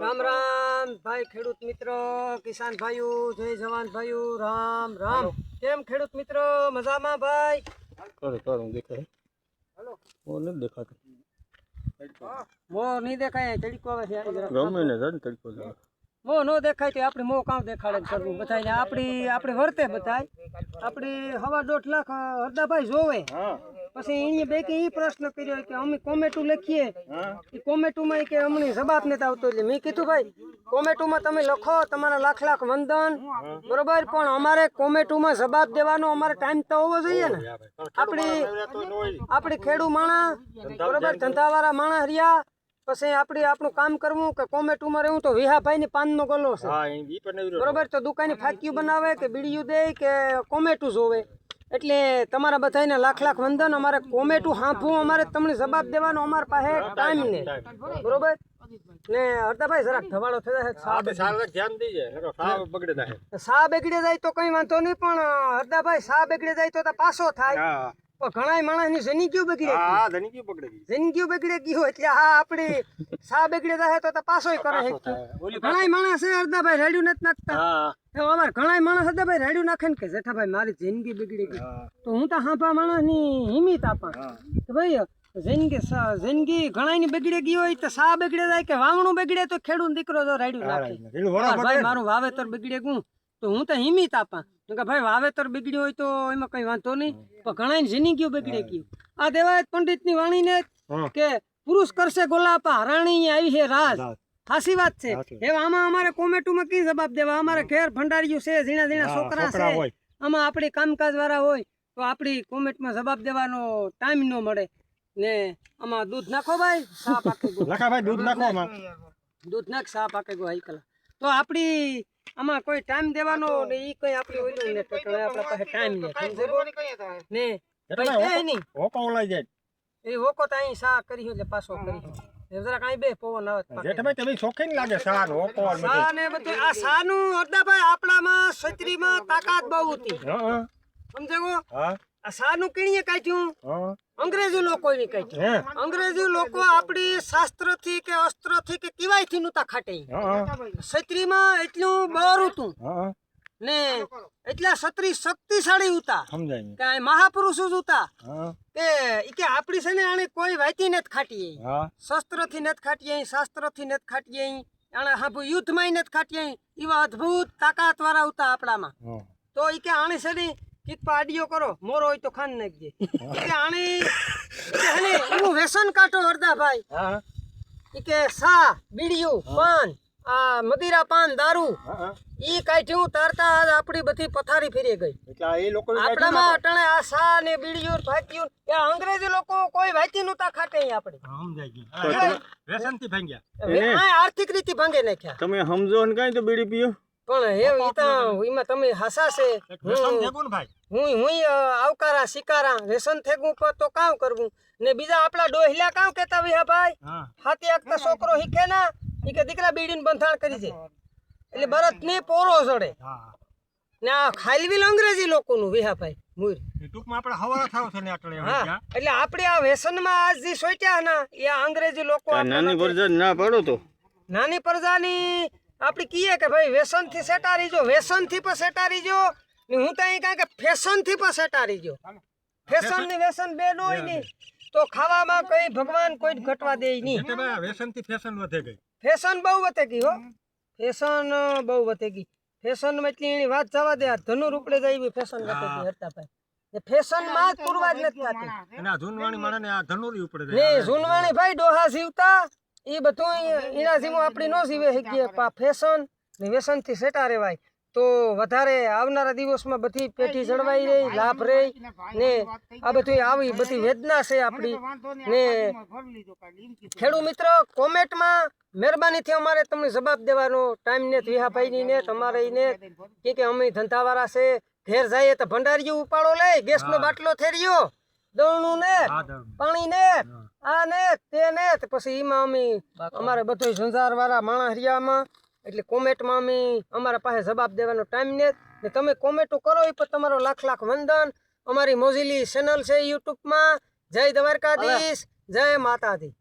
રામ રામ ભાઈ ખેડૂત મિત્રો કિસાન ભાઈઓ જય જવાન ભાઈઓ રામ રામ. કેમ ખેડૂત મિત્રો? મજામાં ભાઈ? કરે કરે દેખાય. હાલો. ઓ નથી દેખાતો. મો નહીં દેખાય તડકો આવે છે ગમે ને જન તડકો મો ન દેખાય તો આપણે મો કામ દેખાડે કરવું બધાને આપણી આપણે વર્તે બધાય. આપણી હવા દોઢ લાખ હરદાભાઈ જોવે. હા. પછી એને બે કે એ પ્રશ્ન કર્યો કે અમે કોમેટું લખીએ. એ કોમેટુમાં કે અમને જવાબ નથી આવતો. એટલે મેં કીધું ભાઈ કોમેટુમાં તમે લખો તમારા લાખ લાખ વંદન. બરોબર? પણ અમારે કોમેટુમાં જવાબ દેવાનો અમારે ટાઈમ તો હોવો જોઈએ ને. આપણી આપણી ખેડૂ માણા બરોબર? ધંધાવાળા માણસ રહ્યા પછી આપણે આપણું કામ કરવું કે કોમેટુમાં રહેવું તો વિહાભાઈ ની પાનનો ગલો છે. બરોબર? તો દુકાને ફાક્યું બનાવે કે બીડીયું દે કે કોમેટું જોવે. એટલે તમારા બધાને લાખ લાખ વંદન અમારે કોમેટું હાંફવું અમારે તમને જવાબ દેવાનો અમારા પાસે ટાઈમ ને. બરોબર. ને હરદાભાઈ જરાક ધવાળો થઈ જાય સાબ ધ્યાન દીજે. સાબ બગડે જાય સા બગડે જાય તો કઈ વાંધો નહીં પણ હરદાભાઈ સા બગડે જાય તો તો પાછો થાય. હા માણસ ઘણા માણસની કયું બગડે હા જની કયું ક્યું બગડે ગઈ જિંદગીઓ બગડે ગયું એટલે આ આપણી સા બગડી જાય તો તો પાછોય કરે છે ઘણા માણસ છે અર્ધાભાઈ રેડિયું નથી નાખતા. હા. અમાર ઘણા માણસ હતા ભાઈ રેડિયું નાખે ને કે જેઠાભાઈ મારી જિંદગી બગડી ગઈ તો હું તો હાંફા માણસની હિમિત આપા. કે ભાઈ જિંદગી સ- જિંદગી ઘણાની બગડી ગઈ હોય તો સા બગડે જાય કે વાવણું બગડે તો ખેડૂત દીકરો તો રેડિયું નાખે. ભાઈ મારું વાવેતર બગડે ગયું તો હું તો હિમિત આપા. કે ભાઈ વાવેતર બગડ્યું હોય તો એમાં કઈ વાંધો નહીં. પણ ઘણાની જિંદગીઓ બગડે ગયું. આ દેવાયત પંડિતની વાણી ને કે પુરુષ કરશે ગોલાપા રાણી આવી છે રાજ. ખાસી વાત છે. સાચી. આમાં અમારે કોમેટુમાં કઈ જવાબ દેવા? અમારે ઘેર ભંડારીયું છે ઝીણા ઝીણા છોકરા છે. આમાં આપણી કામકાજ વાળા હોય તો આપણી કોમેટમાં જવાબ દેવાનો ટાઈમ ન મળે. ને આમાં દૂધ નાખો ભાઈ સાપ આખે દૂધ નાખો દૂધ નાખ સાપ આખે ગો કલા. તો આપણી આમાં કોઈ ટાઈમ દેવાનો ને ઈ કઈ આપણે ઓલું ને તો કઈ આપણા પાસે ટાઈમ ને ને કઈ ઓલાઈ જાય. એ હોકો તો અહીં સા કરી એટલે પાછો કરી એ જરાક અહીં બે પવન આવે જેઠભાઈ તમે શોખીન લાગે ઓકો ઓલ બધું. સા ને બધું આ સાનું હરદાભાઈ આપણામાં ક્ષત્રીમાં તાકાત બહુ હતી. સમજે હા. સાનું કીણીએ કાઢ્યું? અંગ્રેજી અંગ્રેજી ની કાઢ્યું અંગ્રેજી લોકો આપણી શાસ્ત્રથી કે અસ્ત્રથી કે કિવાયથી નતા ખાટે. હા. માં એટલું બળ હતું. ને એટલા ક્ષત્રિય શક્તિશાળી હતા. સમજાય કે મહાપુરુષો જ હતા. કે કે આપણી છે ને આને કોઈ વાયતી નથી ખાટીએ શસ્ત્રથી નથી ખાટીએ શાસ્ત્રથી નથી ખાટીએ આણે યુદ્ધમાં નથી ખાટીએ એવા અદ્ભુત તાકાતવાળા હતા આપણામાં. તો ઈ કે આણે છે ને કીક પાડીઓ કરો મોરો હોય તો ખાન નાખજે. કે આણી કે હને એવું વ્યસન કાઢો હરદાભાઈ હા કે સા બીડીયું પાન આ મદિરા પાન દારૂ. હા ઈ કાઢ્યું તરતા આજ આપણી બધી પથારી ફેરી ગઈ. એટલે એ લોકો આપણામાં અટણે આ સા ને બીડીયું ભાગ્યું એ અંગ્રેજી લોકો કોઈ વાંચી નતા ખાતે અહીં આપણે. સમજાય ગયું. વેસનથી ભાંગ્યા. આર્થિક રીતે ભાંગે નાખ્યા. તમે સમજો ને કઈ તો બીડી પીઓ. પણ તો એમાં તમે હસા છે. હું હું હું આવકારા શિકારા રેશન થેગું પર તો કામ કરવું. ને બીજા આપણા ડોહિલા કામ કેતા વિહા ભાઈ? હાથી આગતા છોકરો શીખે ના એ કે દીકરા બીડીને બંધાણ કરી છે એટલે ભરત ને પોરો ચડે ને આ ખાલવી અંગ્રેજી લોકોનું વિહાભાઈ મૂર. ટૂંકમાં આપણે હવાળા થાવ છે ને આટલે હા એટલે આપણે આ વ્યસનમાં આજ જે સોચ્યા ના એ આ અંગ્રેજી લોકો નાની વર્જન ના પડો તો. નાની પ્રજાની આપણે કહીએ કે ભાઈ વ્યસનથી સેટારી જો વ્યસનથી પણ સેટારી જો ને હું તો અહીં કાંઈ કે ફેશનથી પણ સેટારી જો ફેશન ને વ્યસન બે નો હોય નહીં તો ખાવામાં કઈ ભગવાન કોઈ ઘટવા દે નહીં. વ્યસનથી ફેશન વધે ગઈ. ફેશન બહુ વધે ગઈ હો. ફેશન બહુ વધે ગઈ. ફેશનમાં એટલી એની વાત જવા દે આ ધનુ ઉપડે જાય ફેશન વધે ગઈ હરતા ભાઈ. ને ફેશનમાં જ પૂરવા જ નથી થતી. જૂનવાણી માણસ આ ધનુરી ઉપર જૂનવાણી ભાઈ ડોહા જીવતા એ બધું એના જેવું આપણી નો જીવે શકીએ ફેશન ને વ્યસનથી સેટા રેવાય. તો વધારે આવનારા દિવસમાં બધી પેઢી જળવાઈ રહી લાભ રહી ને આ બધું આવી બધી વેદના છે આપણી. ને ખેડૂત મિત્ર કોમેન્ટમાં મહેરબાનીથી અમારે તમને જવાબ દેવાનો ટાઈમ ને વિહાભાઈની ને તમારે ને. કે કે અમે ધંધાવાળા છે ઘેર જઈએ તો ભંડારીયું ઉપાડો લે ગેસનો બાટલો થઈ રહ્યો દળનું ને પાણી ને આ ને તે ને. પછી એમાં અમે અમારે બધો સંસાર વાળા માણસ હરિયામાં એટલે કોમેન્ટમાં અમે અમારા પાસે જવાબ દેવાનો ટાઈમ ને. ને તમે કોમેન્ટો કરો એ પણ તમારો લાખ લાખ વંદન. અમારી મોજીલી ચેનલ છે યુટ્યુબમાં. જય દ્વારકાધીશ. જય માતાજી.